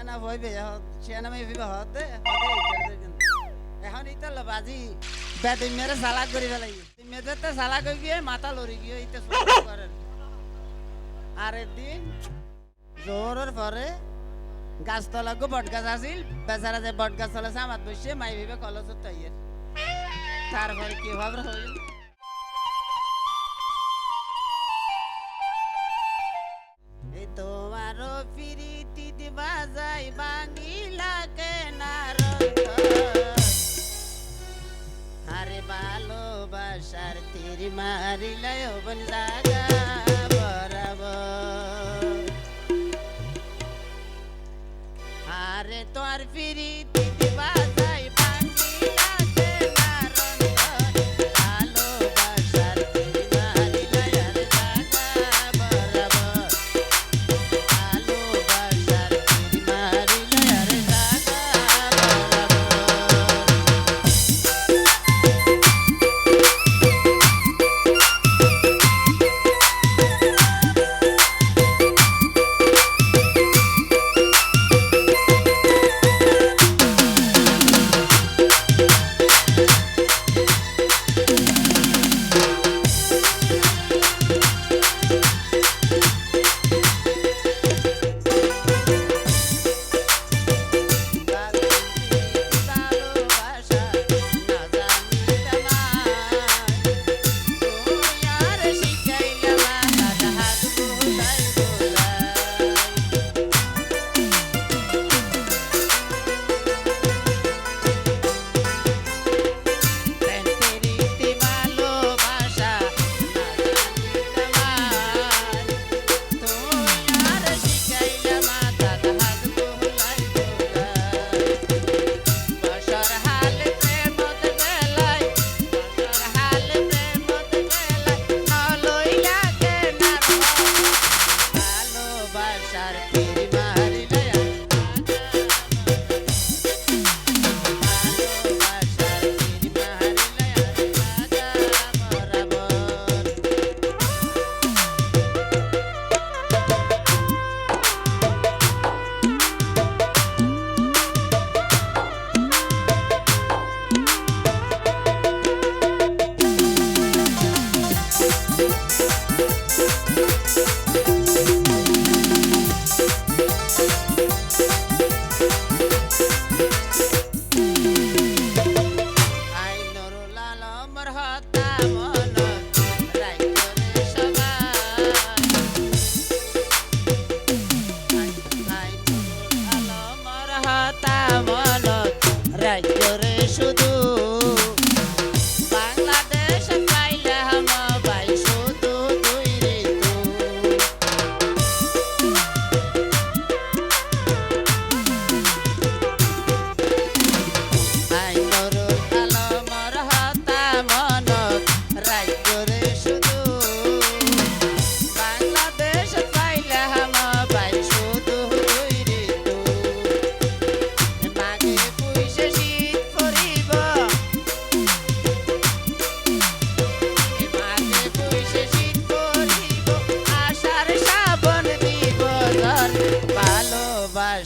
সিয়ানা হইবে সিয়ানা মেয়ে বিবাহ হতে এখন ইতা বাজি। বেদ মেরে সালাক করি ফেলাই। মেজেতে সালাক হয়ে গিয়ে মাথা লড়ি গিয়ে ইতে করেন আর একদিন জোরের পরে বট গাছ আসিল বেচারা যে বট গাছ চলেছে, আমার বসে মাই ভেবে কলেজ তাইয়ের তারপরে কি ভাবে হইল? મારી મારી લયો બનદાદા બરાબર. હારે તોર ફીરી દીદી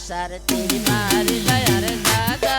সারথি মারি দয়ার দাদা।